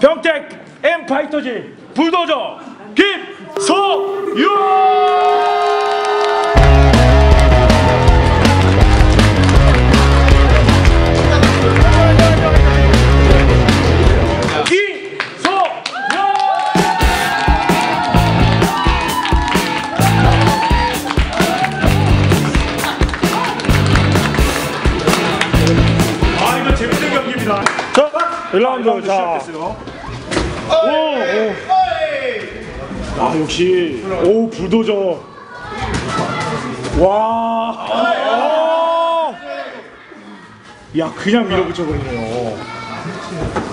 평택 엠파이터즈 불도저 김소유 1라운드 자. 오, 오. 아 역시 오 불도저. 와. 아. 야 그냥 밀어붙여 버리네요.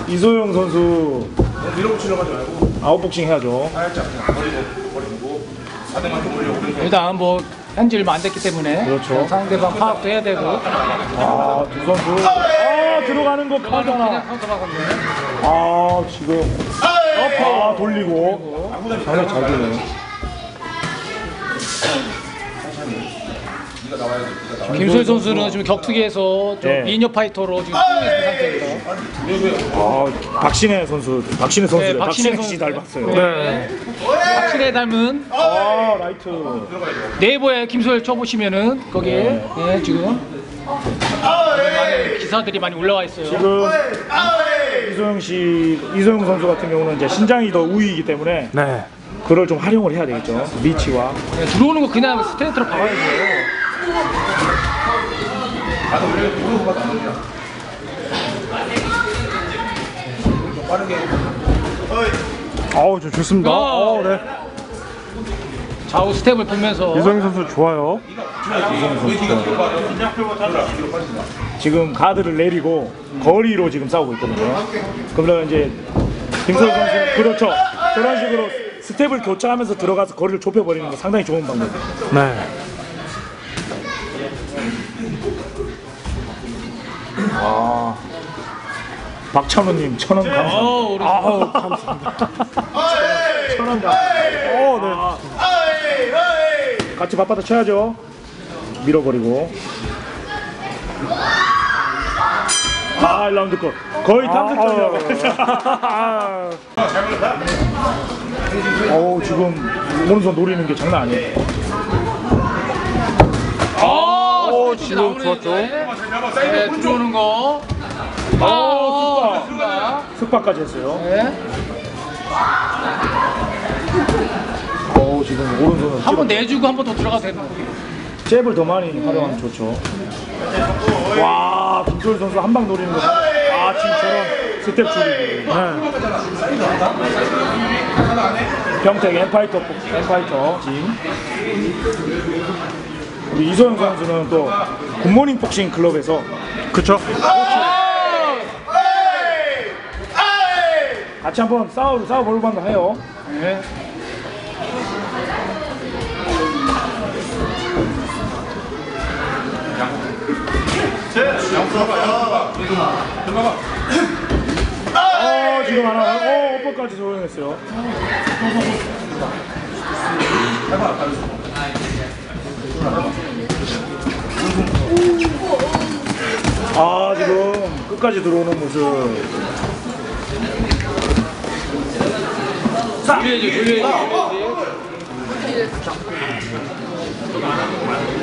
이소영 선수 밀어붙이려고 하지 말고 아웃복싱 해야죠. 살짝 버리고 버리고 4대만 좀 올리고 그런 일단 뭐 한지 얼마 안 됐기 때문에 그렇죠. 상대방 파악도 해야 되고 아두 선수. 아 들어가는 거 막았네. 아 지금 아 돌리고 상당히 잘 돌려요. 김소희 선수는 지금 격투기에서 좀 네. 미녀 파이터로 지금 승리했는 상태입니다. 아 박신혜 선수 박신혜 선수래 네, 박신혜 박신혜 씨 선수. 닮았어요. 네. 확실히 닮은 아 라이트 네이버에 김소희 쳐보시면은 거기에 예, 지금 많은 기사들이 많이 올라와 있어요. 지금 이소영 씨 이소영 선수 같은 경우는 이제 신장이 더 우위이기 때문에 네. 그걸 좀 활용을 해야 되겠죠. 리치와 네, 들어오는 거 그냥 스트레이트로 박아야죠. 아우 좀 좋습니다. 어. 어, 네. 좌우 스텝을 보면서 이성희 선수 좋아요. 지금 가드를 내리고 거리로 지금 싸우고 있거든요. 그러면 이제 김소영 선수 그렇죠. 저런 식으로 스텝을 교차하면서 들어가서 거리를 좁혀버리는 게 상당히 좋은 방법이에요. 네. 박찬호님 천원 감사. 어, 우리 아우 감사합니다. 천원 감사. 어, 네. 같이 바빠다 쳐야죠. 밀어버리고. 아, 1라운드 거. 거의 탐색전이라고. 아, 어우, 지금 오른손 노리는 게 장난 아니에요. 어, 오, 지금 좋았죠. 이제. 네, 들어오는 거. 아, 좋습니다. 습박까지 했어요. 네. 지금 오른손은 한 번 내주고 한 번 더 들어가도 되는 거. 잽을 더 많이 활용하면 좋죠. 와, 김소희 선수 한 방 노리는 거. 아, 지금 저런 스텝 줄이기. 평택 엠파이터, 엠파이터 짐. 우리 이소영 선수는 또 굿모닝 복싱 클럽에서 그쵸. 같이 한번 싸워 싸워 볼만도 해요. 네. 어, 지금 하나, 어, 오퍼까지 소용했어요. 아, 지금 끝까지 들어오는 모습. 돌려야지, 돌려야지.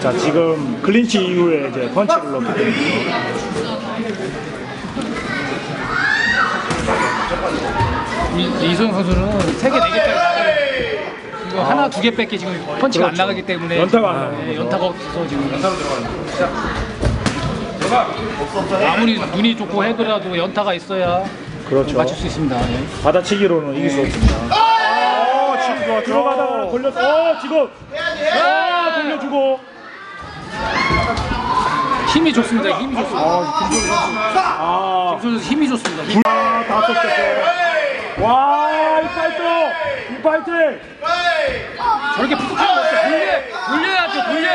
자, 지금 클린치 이후에 이제 펀치를 넣기 때문에. 이- 이소영 선수는 세 개, 네 개짜리 나가요. 이거 하나, 두 개밖에 지금 펀치가 안 나가기 때문에. 연타가 안 나가요. 네, 연타가 없어서 지금. 아무리 눈이 좋고 해더라도 연타가 있어야 그렇죠. 맞출 수 있습니다. 네. 받아치기로는 이길 수 없습니다. 어, 지금 좋았죠. 들어가다가 걸렸어. 어, 지금. 아, 돌려주고. 힘이 좋습니다. 힘이 좋습니다. 아, 김소연 선수 힘이 좋습니다. 힘. 아, 다 쏟겼어. 와, 이 파이터! 이 파이팅! 저렇게 거 없어. 돌려, 돌려야죠. 돌려.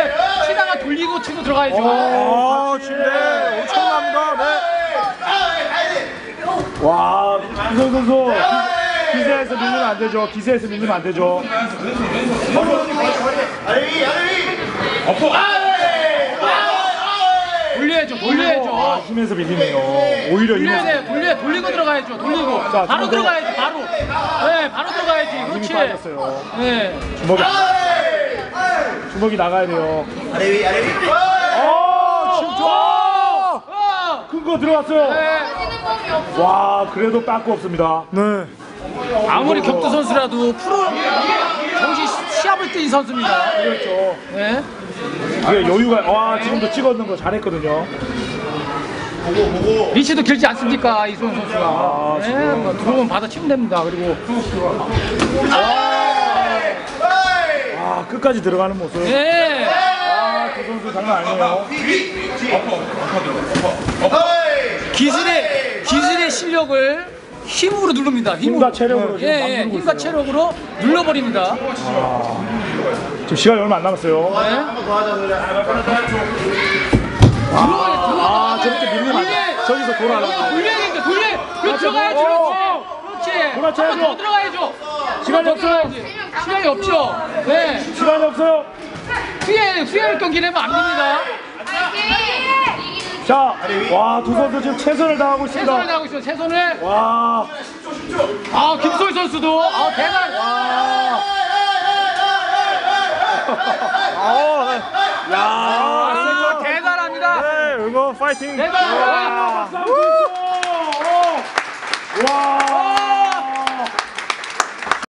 치다가 돌리고 치고 들어가야죠. 아, 진짜 엄청납니다. 네. 와, 이성 선수. 기- 기세에서 밀리면 안 되죠. 기세에서 밀리면 안 되죠. 돌려야죠, 아, 돌려야죠. 힘에서 밀리네요. 오히려 돌려야 힘에서. 돼, 돌려, 돌리고 들어가야죠, 돌리고. 자, 바로 지금 들어가야지, 바로. 네, 바로 들어가야지. 그렇지. 빠졌어요. 네. 주먹이 주먹이 나가야 돼요. 어, 진짜 어! 큰 거 들어갔어요. 네. 와 그래도 빠꾸 없습니다. 네. 아무리 격투 선수라도 프로 시합을 뛴 선수입니다. 그렇죠. 네. 이게 여유가 와 지금도 찍었는 거 잘했거든요. 리치도 길지 않습니까 이소영 선수가. 네. 뭐 들어오면 받아 치면 됩니다. 그리고 아 끝까지 들어가는 모습. 네. 아두 선수 장난 아니에요. 기술의 기술의 실력을 힘으로 누릅니다. 힘으로. 힘과 체력으로 지금 막 예, 예, 누르고 힘과 있어요. 체력으로 눌러버립니다. 지금 시간이 얼마 안 남았어요. 네. 아 저렇게 밀리면 안 돼. 저기서 돌아라. 돌려야겠죠. 돌려. 그렇지. 들어가야지. 어. 그렇지. 그렇지. 돌아쳐야죠. 한번더 들어가야죠. 시간이 한번더 없어요. 들어가야지. 시간이 없죠. 네. 시간이 없어요. 후회 후회 경기 내면 안 됩니다. 자, 와 두 선수 지금 최선을 다하고 최선을 있습니다. 다하고 있어요. 최선을. 와, 아 김소희 선수도 아 대단. 어, 네. 야, 아, 대단합니다. 네, 이거 파이팅. 대단합니다. 와,